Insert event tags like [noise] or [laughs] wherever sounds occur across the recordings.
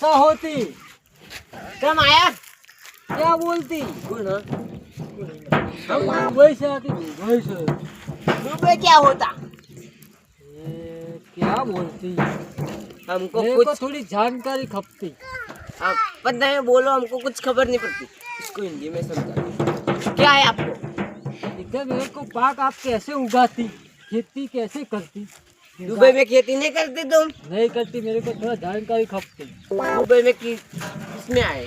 ऐसा होती। कम आया क्या बोलती? हम मुंबई से आती मुंबई से दुबई क्या होता? क्या बोलती? हमको कुछ थोड़ी जानकारी खपती। आप पता है बोलो हमको कुछ खबर नहीं पड़ती। इसको हिंदी में समझा क्या है आपको? इधर मेरे को पाक आप कैसे उगाती? खेती कैसे करती? दुबई में खेती नहीं करते तुम? नहीं करती मेरे को थोड़ा जानकारी खपती। दुबई में किसमें आए?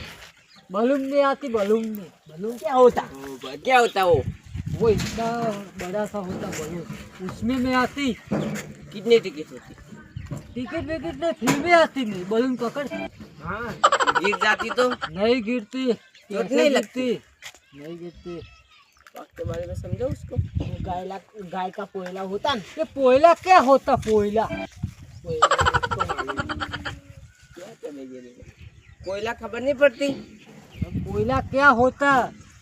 मालूम नहीं आती मालूम नहीं मालूम क्या होता? क्या होता वो? वो इतना बड़ा सा होता बलून। उसमें मैं आती। कितने टिकट होती? टिकट विकेट नहीं फ्री में आती नहीं बलून पकड़। हाँ गिर जाती तो? नहीं गिरती। नहीं लगती? नहीं गिरती। पाक के बारे में समझो उसको। गाय गाय का कोयला होता ना ये कोयला क्या होता कोयला कोयला? कोयला खबर नहीं पड़ती। कोयला क्या होता?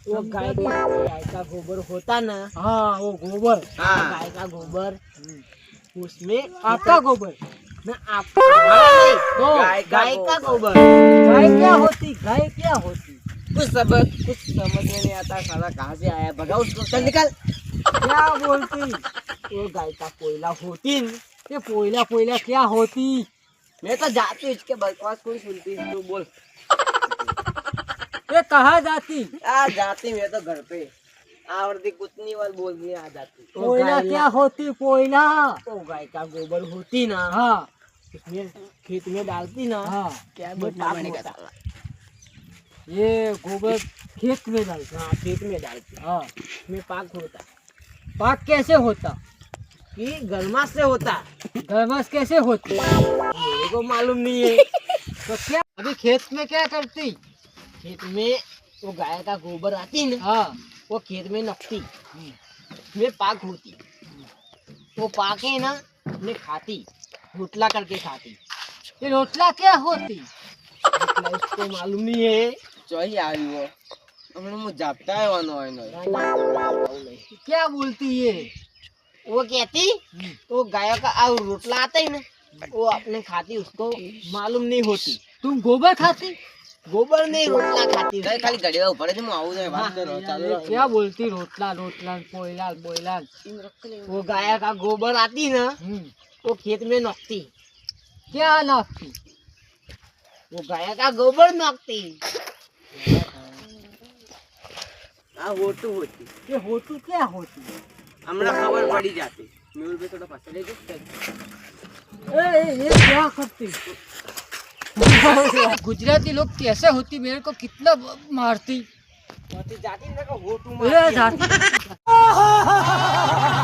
वो गाय का गाय का गोबर होता ना। हाँ वो गोबर। हाँ। गाय का गोबर। उसमें आपका गोबर। ना आपका नहीं, तो गाय गाय का गोबर। गाय क्या होती? गाय क्या होती? कुछ समझ कुछ समझ में नहीं आता साला कहाँ से आया? भगाओ उसको चल निकल। क्या बोलती? वो गाय का कोयला होती ये कोयला कोयला क्या होती? मैं तो जाती हूँ इसके बकवास कोई सुनती तू बोल। ये कहाँ जाती? आ जाती मैं तो घर पे। आवरती कुतनी वाल बोल दिए आ जाती वो कोयला क्या होती कोयला? वो गाय का गोबर होती ना। हाँ। खेत में डालती ना। हाँ। क्या होता। ये गोबर खेत में डालता हाँ। खेत में डालते हाँ। उसमें पाक होता पाक कैसे होता? कि गर्मा से होता गरमस कैसे होती? मेरे को मालूम नहीं है। [laughs] तो क्या अभी खेत में क्या करती? खेत में वो गाय का गोबर आती ना हाँ। वो खेत में नपती। उसमें पाक होती वो पाके ना अपने खाती। रोटला करके खाती। ये रोटला क्या होती? उसको मालूम नहीं है। ચોહી આવ્યો હમણાં હું જાપતા આવવાનો હોય क्या बोलती ये वो कहती वो गायों का और रोटला आता ही ना वो अपने खाती उसको मालूम नहीं होती तुम गोबर खाती गोबर नहीं रोटला खाती खाली घड़ी ऊपर હું આવું જોઈએ વાત કરો ये क्या बोलती रोटला रोटला कोयला बोयला वो गाय का गोबर आती ना हम्म, वो खेत में नोकती क्या नापती वो गाय का गोबर नोकती ए ये क्या करती? [laughs] गुजराती लोग कैसे होती? मेरे को कितना मारती। जाती ना का होटू मारती [laughs] [laughs]